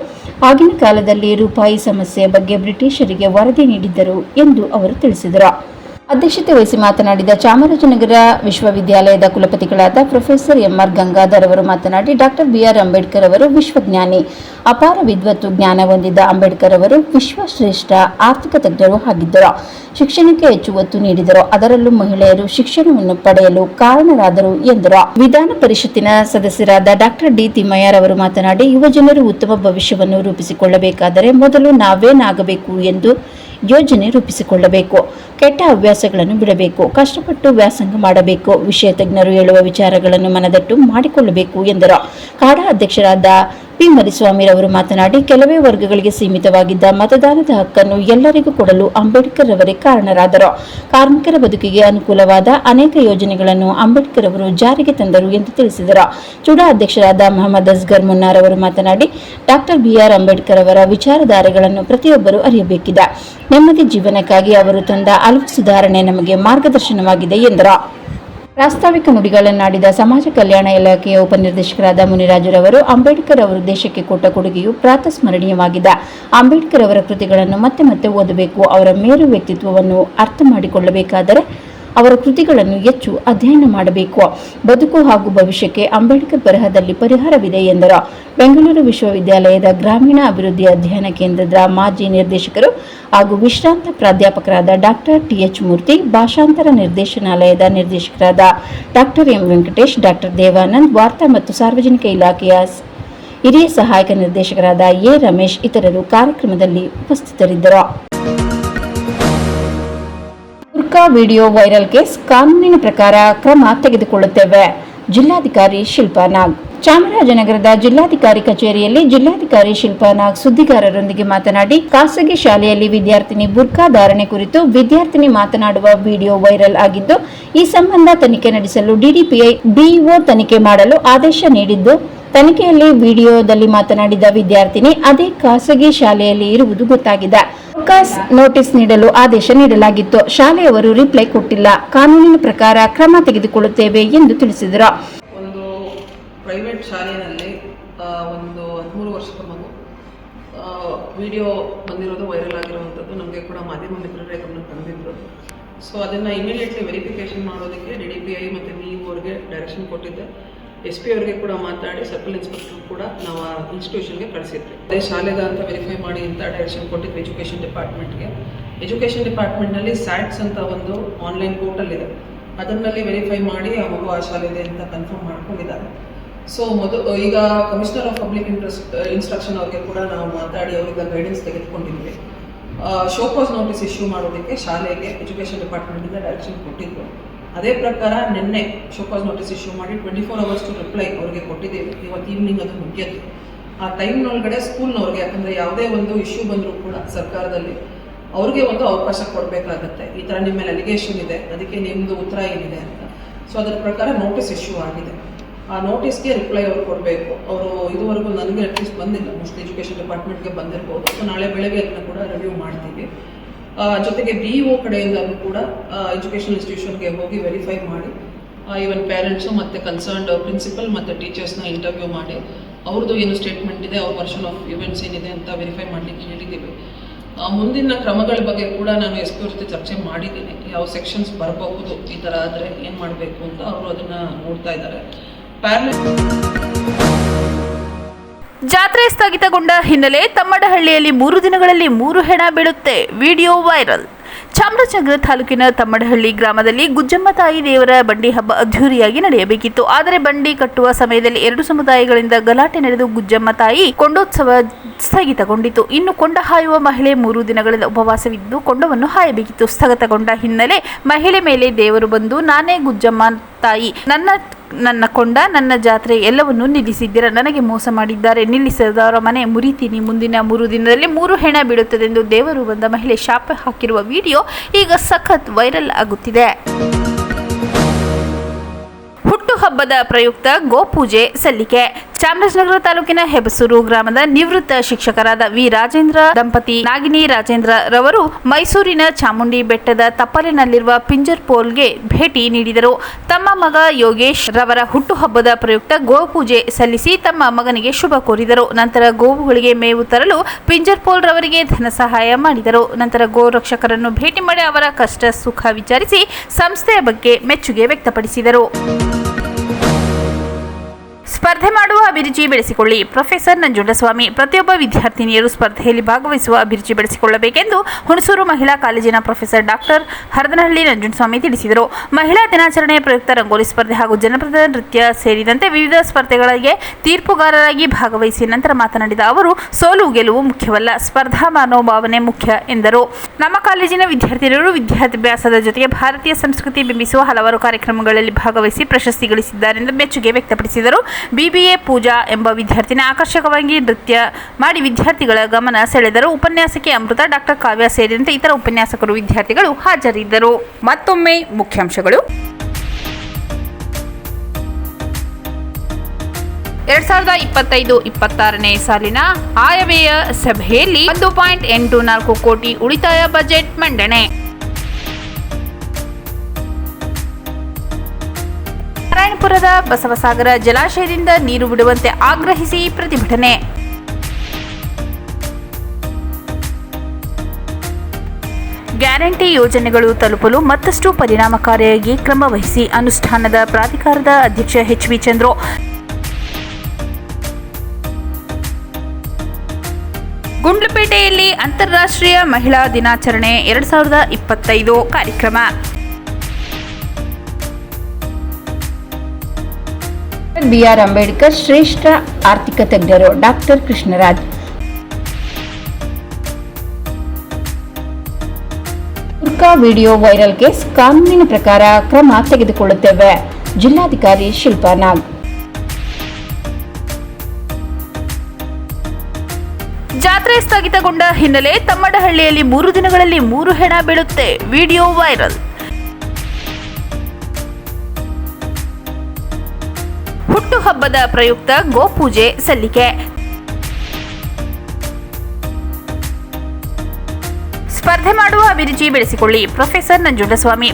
[SPEAKER 2] ಆಗಿನ ಕಾಲದಲ್ಲಿ ರೂಪಾಯಿ ಸಮಸ್ಯೆ ಬಗ್ಗೆ ಬ್ರಿಟಿಷರಿಗೆ ವರದಿ ನೀಡಿದ್ದರು ಎಂದು ಅವರು ತಿಳಿಸಿದರು. ಅಧ್ಯಕ್ಷತೆ ವಹಿಸಿ ಮಾತನಾಡಿದ ಚಾಮರಾಜನಗರ ವಿಶ್ವವಿದ್ಯಾಲಯದ ಕುಲಪತಿಗಳಾದ ಪ್ರೊಫೆಸರ್ ಎಂಆರ್ ಗಂಗಾಧರ್ ಅವರು ಮಾತನಾಡಿ ಡಾಕ್ಟರ್ ಬಿಆರ್ ಅಂಬೇಡ್ಕರ್ ಅವರು ವಿಶ್ವಜ್ಞಾನಿ. ಅಪಾರ ವಿದ್ವತ್ತು ಜ್ಞಾನ ಹೊಂದಿದ್ದ ಅಂಬೇಡ್ಕರ್ ಅವರು ವಿಶ್ವಶ್ರೇಷ್ಠ ಆರ್ಥಿಕ ತಜ್ಞರು ಆಗಿದ್ದರು. ಶಿಕ್ಷಣಕ್ಕೆ ಹೆಚ್ಚು ಒತ್ತು ನೀಡಿದರು. ಅದರಲ್ಲೂ ಮಹಿಳೆಯರು ಶಿಕ್ಷಣವನ್ನು ಪಡೆಯಲು ಕಾರಣರಾದರು ಎಂದರು. ವಿಧಾನ ಪರಿಷತ್ತಿನ ಸದಸ್ಯರಾದ ಡಾಕ್ಟರ್ ಡಿ ತಿಮ್ಮಯ್ಯರ್ ಅವರು ಮಾತನಾಡಿ ಯುವಜನರು ಉತ್ತಮ ಭವಿಷ್ಯವನ್ನು ರೂಪಿಸಿಕೊಳ್ಳಬೇಕಾದರೆ ಮೊದಲು ನಾವೇನಾಗಬೇಕು ಎಂದು ಯೋಜನೆ ರೂಪಿಸಿಕೊಳ್ಳಬೇಕು. ಕೆಟ್ಟ ಹವ್ಯಾಸಗಳನ್ನು ಬಿಡಬೇಕು. ಕಷ್ಟಪಟ್ಟು ವ್ಯಾಸಂಗ ಮಾಡಬೇಕು. ವಿಷಯ ತಜ್ಞರು ಹೇಳುವ ವಿಚಾರಗಳನ್ನು ಮನದಟ್ಟು ಮಾಡಿಕೊಳ್ಳಬೇಕು ಎಂದರು. ಕಾಡಾ ಅಧ್ಯಕ್ಷರಾದ ಪಿ ಮರಿಸ್ವಾಮಿರವರು ಮಾತನಾಡಿ, ಕೆಲವೇ ವರ್ಗಗಳಿಗೆ ಸೀಮಿತವಾಗಿದ್ದ ಮತದಾನದ ಹಕ್ಕನ್ನು ಎಲ್ಲರಿಗೂ ಕೊಡಲು ಅಂಬೇಡ್ಕರ್ ಅವರೇ ಕಾರಣರಾದರು. ಕಾರ್ಮಿಕರ ಬದುಕಿಗೆ ಅನುಕೂಲವಾದ ಅನೇಕ ಯೋಜನೆಗಳನ್ನು ಅಂಬೇಡ್ಕರ್ ಅವರು ಜಾರಿಗೆ ತಂದರು ಎಂದು ತಿಳಿಸಿದರು. ಚುಡಾ ಅಧ್ಯಕ್ಷರಾದ ಮೊಹಮ್ಮದ್ ಅಸ್ಗರ್ ಮುನ್ನಾರ್ ಅವರು ಮಾತನಾಡಿ, ಡಾಕ್ಟರ್ ಬಿಆರ್ ಅಂಬೇಡ್ಕರ್ ಅವರ ವಿಚಾರಧಾರೆಗಳನ್ನು ಪ್ರತಿಯೊಬ್ಬರು ಅರಿಯಬೇಕಿದೆ. ನೆಮ್ಮದಿ ಜೀವನಕ್ಕಾಗಿ ಅವರು ತಂದ ಅಲ್ಪ ಸುಧಾರಣೆ ನಮಗೆ ಮಾರ್ಗದರ್ಶನವಾಗಿದೆ ಎಂದರು. ಪ್ರಾಸ್ತಾವಿಕ ನುಡಿಗಳನ್ನಾಡಿದ ಸಮಾಜ ಕಲ್ಯಾಣ ಇಲಾಖೆಯ ಉಪನಿರ್ದೇಶಕರಾದ ಮುನಿರಾಜುರವರು ಅಂಬೇಡ್ಕರ್ ಅವರು ದೇಶಕ್ಕೆ ಕೊಟ್ಟ ಕೊಡುಗೆಯು ಪ್ರಾತಸ್ಮರಣೀಯವಾಗಿದೆ. ಅಂಬೇಡ್ಕರ್ ಅವರ ಕೃತಿಗಳನ್ನು ಮತ್ತೆ ಮತ್ತೆ ಓದಬೇಕು, ಅವರ ಮೇರು ವ್ಯಕ್ತಿತ್ವವನ್ನು ಅರ್ಥ ಮಾಡಿಕೊಳ್ಳಬೇಕಾದರೆ ಅವರ ಕೃತಿಗಳನ್ನು ಹೆಚ್ಚು ಅಧ್ಯಯನ ಮಾಡಬೇಕು. ಬದುಕು ಹಾಗೂ ಭವಿಷ್ಯಕ್ಕೆ ಅಂಬೇಡ್ಕರ್ ಬರಹದಲ್ಲಿ ಪರಿಹಾರವಿದೆ ಎಂದರು. ಬೆಂಗಳೂರು ವಿಶ್ವವಿದ್ಯಾಲಯದ ಗ್ರಾಮೀಣ ಅಭಿವೃದ್ಧಿ ಅಧ್ಯಯನ ಕೇಂದ್ರದ ಮಾಜಿ ನಿರ್ದೇಶಕರು ಹಾಗೂ ವಿಶ್ರಾಂತ ಪ್ರಾಧ್ಯಾಪಕರಾದ ಡಾಕ್ಟರ್ ಟಿಎಚ್ ಮೂರ್ತಿ, ಭಾಷಾಂತರ ನಿರ್ದೇಶನಾಲಯದ ನಿರ್ದೇಶಕರಾದ doctor M. Venkatesh doctor Devanand, ವಾರ್ತಾ ಮತ್ತು ಸಾರ್ವಜನಿಕ ಇಲಾಖೆಯ ಹಿರಿಯ ಸಹಾಯಕ ನಿರ್ದೇಶಕರಾದ ಎ. ರಮೇಶ್ ಇತರರು ಕಾರ್ಯಕ್ರಮದಲ್ಲಿ ಉಪಸ್ಥಿತರಿದ್ದರು. ಬುರ್ಕಾ ವಿಡಿಯೋ ವೈರಲ್ ಕೇಸ್ ಕಾನೂನಿನ ಪ್ರಕಾರ ಕ್ರಮ ತೆಗೆದುಕೊಳ್ಳುತ್ತೇವೆ. ಜಿಲ್ಲಾಧಿಕಾರಿ ಶಿಲ್ಪಾ ನಾಗ್. ಚಾಮರಾಜನಗರದ ಜಿಲ್ಲಾಧಿಕಾರಿ ಕಚೇರಿಯಲ್ಲಿ ಜಿಲ್ಲಾಧಿಕಾರಿ ಶಿಲ್ಪಾ ನಾಗ್ ಸುದ್ದಿಗಾರರೊಂದಿಗೆ ಮಾತನಾಡಿ, ಖಾಸಗಿ ಶಾಲೆಯಲ್ಲಿ ವಿದ್ಯಾರ್ಥಿನಿ ಬುರ್ಖಾ ಧಾರಣೆ ಕುರಿತು ವಿದ್ಯಾರ್ಥಿನಿ ಮಾತನಾಡುವ ವಿಡಿಯೋ ವೈರಲ್ ಆಗಿದ್ದು, ಈ ಸಂಬಂಧ ತನಿಖೆ ನಡೆಸಲು ಡಿಡಿಪಿಐ ಬಿಇಒ ತನಿಖೆ ಮಾಡಲು ಆದೇಶ ನೀಡಿದ್ದು, ತನಿಖೆಯಲ್ಲಿ ವಿಡಿಯೋದಲ್ಲಿ ಮಾತನಾಡಿದ ವಿದ್ಯಾರ್ಥಿನಿ, ಅದೇ ಖಾಸಗಿ ಶಾಲೆಯಲ್ಲಿ ಇರುವುದು ಗೊತ್ತಾಗಿದೆ. ಅವಕಾಶ ನೋಟಿಸ್ ನೀಡಲು ಆದೇಶ ನೀಡಲಾಗಿತ್ತು. ಶಾಲೆಯವರು ರಿಪ್ಲೈ ಕೊಟ್ಟಿಲ್ಲ. ಕಾನೂನಿನ ಪ್ರಕಾರ ಕ್ರಮ ತೆಗೆದುಕೊಳ್ಳುತ್ತೇವೆ ಎಂದು ತಿಳಿಸಿದರು.
[SPEAKER 3] ಒಂದು ಪ್ರೈವೇಟ್ ಶಾಲೆಯಲ್ಲಿ ಒಂದು ಹದಿಮೂರು ವರ್ಷದ ಮಗು ವಿಡಿಯೋ ಬಂದಿರೋದು ವೈರಲ್ ಆಗಿರುವಂಥದ್ದು. ನಮಗೆ ಕೂಡ ಮಾಧ್ಯಮ ಮಿತ್ರರೇ ಗಮನಕ್ಕೆ ತಂದಿದ್ರು. ಸೊ ಅದನ್ನು ಇಮಿಡಿಯೇಟ್ಲಿ ವೆರಿಫಿಕೇಷನ್ ಮಾಡೋದಕ್ಕೆ ಡಿ ಡಿ ಪಿ ಐ ಮತ್ತು ನೀವು ಅವ್ರಿಗೆ ಡೈರೆಕ್ಷನ್ ಕೊಟ್ಟಿದ್ದೆ. ಎಸ್ ಪಿ ಅವರಿಗೆ ಕೂಡ ಮಾತಾಡಿ ಸರ್ಕಲ್ ಇನ್ಸ್ಪೆಕ್ಟರ್ ಕೂಡ ನಾವು ಆ ಇನ್ಸ್ಟಿಟ್ಯೂಷನ್ಗೆ ಕಳಿಸಿದ್ವಿ. ಅದೇ ಶಾಲೆದ ಅಂತ ವೆರಿಫೈ ಮಾಡಿ ಅಂತ ಡೈರೆಕ್ಷನ್ ಕೊಟ್ಟಿದ್ವಿ ಎಜುಕೇಷನ್ ಡಿಪಾರ್ಟ್ಮೆಂಟ್ಗೆ ಎಜುಕೇಷನ್ ಡಿಪಾರ್ಟ್ಮೆಂಟ್ನಲ್ಲಿ ಸ್ಯಾಟ್ಸ್ ಅಂತ ಒಂದು ಆನ್ಲೈನ್ ಪೋರ್ಟಲ್ ಇದೆ. ಅದರಲ್ಲಿ ವೆರಿಫೈ ಮಾಡಿ ಆ ಮಗು ಆ ಶಾಲೆದೆ ಅಂತ ಕನ್ಫರ್ಮ್ ಮಾಡ್ಕೊಂಡಿದ್ದಾರೆ. ಸೊ ಮೊದಲು ಈಗ commissioner of public interest instruction ಅವ್ರಿಗೆ ಕೂಡ ನಾವು ಮಾತಾಡಿ ಅವರಿಂದ ಗೈಡೆನ್ಸ್ ತೆಗೆದುಕೊಂಡಿದ್ವಿ. ಶೋಕಾಸ್ ನೋಟಿಸ್ ಇಶ್ಯೂ ಮಾಡೋದಕ್ಕೆ ಶಾಲೆಗೆ ಎಜುಕೇಷನ್ ಡಿಪಾರ್ಟ್ಮೆಂಟಿಂದ ಡೈರೆಕ್ಷನ್ ಕೊಟ್ಟಿದ್ರು. ಅದೇ ಪ್ರಕಾರ ನಿನ್ನೆ ಶೋಕಾಸ್ ನೋಟಿಸ್ ಇಶ್ಯೂ ಮಾಡಿ twenty four hours to reply ಅವ್ರಿಗೆ ಕೊಟ್ಟಿದ್ದೀವಿ. ಇವತ್ತು ಈವ್ನಿಂಗ್ ಅದು ಮುಗಿಯೋದು. ಆ ಟೈಮ್ನೊಳಗಡೆ ಸ್ಕೂಲ್ನವ್ರಿಗೆ ಯಾಕಂದರೆ ಯಾವುದೇ ಒಂದು ಇಶ್ಯೂ ಬಂದರೂ ಕೂಡ ಸರ್ಕಾರದಲ್ಲಿ ಅವ್ರಿಗೆ ಒಂದು ಅವಕಾಶ ಕೊಡಬೇಕಾಗತ್ತೆ. ಈ ಥರ ನಿಮ್ಮ ಮೇಲೆ ಅಲಿಗೇಷನ್ ಇದೆ, ಅದಕ್ಕೆ ನಿಮ್ಮದು ಉತ್ತರ ಏನಿದೆ ಅಂತ. ಸೊ ಅದರ ಪ್ರಕಾರ ನೋಟಿಸ್ ಇಶ್ಯೂ ಆಗಿದೆ. ಆ ನೋಟಿಸ್ಗೆ ರಿಪ್ಲೈ ಅವ್ರು ಕೊಡಬೇಕು. ಅವರು ಇದುವರೆಗೂ ನನಗೆ ಅಟ್ಲೀಸ್ಟ್ ಬಂದಿಲ್ಲ. ಮೋಸ್ಟ್ ಎಜುಕೇಷನ್ ಡಿಪಾರ್ಟ್ಮೆಂಟ್ಗೆ ಬಂದಿರ್ಬೋದು. ಸೊ ನಾಳೆ ಬೆಳಗ್ಗೆ ಅದನ್ನ ಕೂಡ ರಿವ್ಯೂ ಮಾಡ್ತೀವಿ. ಜೊತೆಗೆ ಬಿ ಒ ಕಡೆಯಿಂದಲೂ ಕೂಡ ಎಜುಕೇಷನ್ ಇನ್ಸ್ಟಿಟ್ಯೂಷನ್ಗೆ ಹೋಗಿ ವೆರಿಫೈ ಮಾಡಿ ಈವನ್ ಪೇರೆಂಟ್ಸು ಮತ್ತು ಕನ್ಸರ್ನ್ಡ್ ಪ್ರಿನ್ಸಿಪಲ್ ಮತ್ತು ಟೀಚರ್ಸ್ನ ಇಂಟರ್ವ್ಯೂ ಮಾಡಿ ಅವ್ರದ್ದು ಏನು ಸ್ಟೇಟ್ಮೆಂಟ್ ಇದೆ, ಅವ್ರ ವರ್ಷನ್ ಆಫ್ ಇವೆಂಟ್ಸ್ ಏನಿದೆ ಅಂತ ವೆರಿಫೈ ಮಾಡಲಿಕ್ಕೆ ಹೇಳಿದ್ದೀವಿ. ಮುಂದಿನ ಕ್ರಮಗಳ ಬಗ್ಗೆ ಕೂಡ ನಾನು ಎಸ್ ಪಿ ಜೊತೆ ಚರ್ಚೆ ಮಾಡಿದ್ದೀನಿ. ಯಾವ ಸೆಕ್ಷನ್ಸ್ ಬರಬಹುದು, ಈ ಥರ ಆದರೆ ಏನು ಮಾಡಬೇಕು ಅಂತ ಅವರು ಅದನ್ನು ನೋಡ್ತಾ ಇದ್ದಾರೆ. ಪ್ಯಾರೆಂಟ್
[SPEAKER 1] ಜಾತ್ರೆ ಸ್ಥಗಿತಗೊಂಡ ಹಿನ್ನೆಲೆ ತಮ್ಮಡಹಳ್ಳಿಯಲ್ಲಿ ಮೂರು ದಿನಗಳಲ್ಲಿ ಮೂರು ಹೆಣ ಬೀಳುತ್ತೆ. Video viral. ಚಾಮರಾಜನಗರ ತಾಲೂಕಿನ ತಮ್ಮಡಹಳ್ಳಿ ಗ್ರಾಮದಲ್ಲಿ ಗುಜ್ಜಮ್ಮ ತಾಯಿ ದೇವರ ಬಂಡಿ ಹಬ್ಬ ಅದ್ಧೂರಿಯಾಗಿ ನಡೆಯಬೇಕಿತ್ತು. ಆದರೆ ಬಂಡಿ ಕಟ್ಟುವ ಸಮಯದಲ್ಲಿ ಎರಡು ಸಮುದಾಯಗಳಿಂದ ಗಲಾಟೆ ನಡೆದು ಗುಜ್ಜಮ್ಮ ತಾಯಿ ಕೊಂಡೋತ್ಸವ ಸ್ಥಗಿತಗೊಂಡಿತು. ಇನ್ನು ಕೊಂಡ ಹಾಯುವ ಮಹಿಳೆ ಮೂರು ದಿನಗಳಿಂದ ಉಪವಾಸವಿದ್ದು ಕೊಂಡವನ್ನು ಹಾಯಬೇಕಿತ್ತು. ಸ್ಥಗಿತಗೊಂಡ ಹಿನ್ನೆಲೆ ಮಹಿಳೆ ಮೇಲೆ ದೇವರು ಬಂದು, ನಾನೇ ಗುಜ್ಜಮ್ಮ ತಾಯಿ, ನನ್ನ ನನ್ನ ಕೊಂಡ, ನನ್ನ ಜಾತ್ರೆ ಎಲ್ಲವನ್ನೂ ನಿಲ್ಲಿಸಿದ್ದೀರಾ? ನನಗೆ ಮೋಸ ಮಾಡಿದ್ದಾರೆ. ನಿಲ್ಲಿಸದವರ ಮನೆ ಮುರಿತೀನಿ. ಮುಂದಿನ ಮೂರು ದಿನದಲ್ಲಿ ಮೂರು ಹೆಣ ಬೀಳುತ್ತದೆ ಎಂದು ದೇವರು ಬಂದ ಮಹಿಳೆ ಶಾಪ ಹಾಕಿರುವ ವಿಡಿಯೋ ಈಗ ಸಖತ್ ವೈರಲ್ ಆಗುತ್ತಿದೆ. ಹುಟ್ಟುಹಬ್ಬದ ಪ್ರಯುಕ್ತ ಗೋಪೂಜೆ ಸಲ್ಲಿಕೆ. ಚಾಮರಾಜನಗರ ತಾಲೂಕಿನ ಹೆಬಸೂರು ಗ್ರಾಮದ ನಿವೃತ್ತ ಶಿಕ್ಷಕರಾದ ವಿ ರಾಜೇಂದ್ರ ದಂಪತಿ ನಾಗಿನಿ ರಾಜೇಂದ್ರ ರವರು ಮೈಸೂರಿನ ಚಾಮುಂಡಿ ಬೆಟ್ಟದ ತಪ್ಪಲಿನಲ್ಲಿರುವ ಪಿಂಜರ್ ಪೋಲ್ಗೆ ಭೇಟಿ ನೀಡಿದರು. ತಮ್ಮ ಮಗ ಯೋಗೇಶ್ ರವರ ಹುಟ್ಟುಹಬ್ಬದ ಪ್ರಯುಕ್ತ ಗೋಪೂಜೆ ಸಲ್ಲಿಸಿ ತಮ್ಮ ಮಗನಿಗೆ ಶುಭ ಕೋರಿದರು. ನಂತರ ಗೋವುಗಳಿಗೆ ಮೇವು ತರಲು ಪಿಂಜರ್ ಪೋಲ್ ರವರಿಗೆ ಧನ ಸಹಾಯ ಮಾಡಿದರು. ನಂತರ ಗೋ ರಕ್ಷಕರನ್ನು ಭೇಟಿ ಮಾಡಿ ಅವರ ಕಷ್ಟ ಸುಖ ವಿಚಾರಿಸಿ ಸಂಸ್ಥೆಯ ಬಗ್ಗೆ ಮೆಚ್ಚುಗೆ ವ್ಯಕ್ತಪಡಿಸಿದರು. ಸ್ಪರ್ಧೆ ಮಾಡುವ ಅಭಿರುಚಿ ಬೆಳೆಸಿಕೊಳ್ಳಿ. ಪ್ರೊಫೆಸರ್ ನಂಜುಂಡಸ್ವಾಮಿ, ಪ್ರತಿಯೊಬ್ಬ ವಿದ್ಯಾರ್ಥಿನಿಯರು ಸ್ಪರ್ಧೆಯಲ್ಲಿ ಭಾಗವಹಿಸುವ ಅಭಿರುಚಿ ಬೆಳೆಸಿಕೊಳ್ಳಬೇಕೆಂದು ಹುಣಸೂರು ಮಹಿಳಾ ಕಾಲೇಜಿನ ಪ್ರೊಫೆಸರ್ ಡಾಕ್ಟರ್ ಹರದನಹಳ್ಳಿ ನಂಜುಂಡಸ್ವಾಮಿ ತಿಳಿಸಿದರು. ಮಹಿಳಾ ದಿನಾಚರಣೆ ಪ್ರಯುಕ್ತ ರಂಗೋಲಿ ಸ್ಪರ್ಧೆ ಹಾಗೂ ಜನಪದ ನೃತ್ಯ ಸೇರಿದಂತೆ ವಿವಿಧ ಸ್ಪರ್ಧೆಗಳಿಗೆ ತೀರ್ಪುಗಾರರಾಗಿ ಭಾಗವಹಿಸಿ ನಂತರ ಮಾತನಾಡಿದ ಅವರು, ಸೋಲು ಗೆಲುವು ಮುಖ್ಯವಲ್ಲ, ಸ್ಪರ್ಧಾ ಮನೋಭಾವನೆ ಮುಖ್ಯ ಎಂದರು. ನಮ್ಮ ಕಾಲೇಜಿನ ವಿದ್ಯಾರ್ಥಿನಿಯರು ವಿದ್ಯಾಭ್ಯಾಸದ ಜೊತೆಗೆ ಭಾರತೀಯ ಸಂಸ್ಕೃತಿ ಬಿಂಬಿಸುವ ಹಲವಾರು ಕಾರ್ಯಕ್ರಮಗಳಲ್ಲಿ ಭಾಗವಹಿಸಿ ಪ್ರಶಸ್ತಿ ಗಳಿಸಿದ್ದಾರೆಂದು ಮೆಚ್ಚುಗೆ ವ್ಯಕ್ತಪಡಿಸಿದರು. ಬಿಬಿಎ ಪೂಜಾ ಎಂಬ ವಿದ್ಯಾರ್ಥಿನಿ ಆಕರ್ಷಕವಾಗಿ ನೃತ್ಯ ಮಾಡಿ ವಿದ್ಯಾರ್ಥಿಗಳ ಗಮನ ಸೆಳೆದರು. ಉಪನ್ಯಾಸಕ್ಕೆ ಅಮೃತ, ಡಾಕ್ಟರ್ ಕಾವ್ಯ ಸೇರಿದಂತೆ ಇತರ ಉಪನ್ಯಾಸಕರು, ವಿದ್ಯಾರ್ಥಿಗಳು ಹಾಜರಿದ್ದರು. ಮತ್ತೊಮ್ಮೆ ಮುಖ್ಯಾಂಶಗಳು. ಎರಡ್ ಸಾವಿರದ ಇಪ್ಪತ್ತೈದು, ಇಪ್ಪತ್ತಾರನೇ ಸಾಲಿನ ಆಯವ್ಯಯ ಸಭೆಯಲ್ಲಿ ಒಂದು ಪಾಯಿಂಟ್ ಎಂಟು ನಾಲ್ಕು ಕೋಟಿ ಉಳಿತಾಯ ಬಜೆಟ್ ಮಂಡನೆ. ನಾರಾಯಣಪುರದ ಬಸವಸಾಗರ ಜಲಾಶಯದಿಂದ ನೀರು ಬಿಡುವಂತೆ ಆಗ್ರಹಿಸಿ ಪ್ರತಿಭಟನೆ. ಗ್ಯಾರಂಟಿ ಯೋಜನೆಗಳು ತಲುಪಲು ಮತ್ತಷ್ಟು ಪರಿಣಾಮಕಾರಿಯಾಗಿ ಕ್ರಮ ವಹಿಸಿ ಅನುಷ್ಠಾನದ ಪ್ರಾಧಿಕಾರದ ಅಧ್ಯಕ್ಷ ಎಚ್ ವಿ ಚಂದ್ರು. ಗುಂಡ್ಲುಪೇಟೆಯಲ್ಲಿ ಅಂತಾರಾಷ್ಟ್ರೀಯ ಮಹಿಳಾ ದಿನಾಚರಣೆ ಎರಡ್ ಸಾವಿರದ ಇಪ್ಪತ್ತೈದು ಕಾರ್ಯಕ್ರಮ.
[SPEAKER 2] ಬಿಆರ್ ಅಂಬೇಡ್ಕರ್ ಶ್ರೇಷ್ಠ ಆರ್ಥಿಕ ತಜ್ಞರು ಡಾಕ್ಟರ್ ಕೃಷ್ಣರಾಜ್. ಬುರ್ಕಾ ವಿಡಿಯೋ ವೈರಲ್ ಕೇಸ್ ಕಾನೂನಿನ ಪ್ರಕಾರ ಕ್ರಮ ತೆಗೆದುಕೊಳ್ಳುತ್ತೇವೆ. ಜಿಲ್ಲಾಧಿಕಾರಿ ಶಿಲ್ಪಾ ನಾಗ್.
[SPEAKER 1] ಜಾತ್ರೆ ಸ್ಥಗಿತಗೊಂಡ ಹಿನ್ನೆಲೆ ತಮ್ಮಡಹಳ್ಳಿಯಲ್ಲಿ ಮೂರು ದಿನಗಳಲ್ಲಿ ಮೂರು ಹೆಣ ಬೀಳುತ್ತೆ. Video viral. ಹುಟ್ಟುಹಬ್ಬದ ಪ್ರಯುಕ್ತ ಗೋಪೂಜೆ ಸಲ್ಲಿಕೆ. ಸ್ಪರ್ಧೆ ಮಾಡುವ ಅಭಿರುಚಿ ಬೆಳೆಸಿಕೊಳ್ಳಿ ಪ್ರೊಫೆಸರ್ ನಂಜುಂಡಸ್ವಾಮಿ.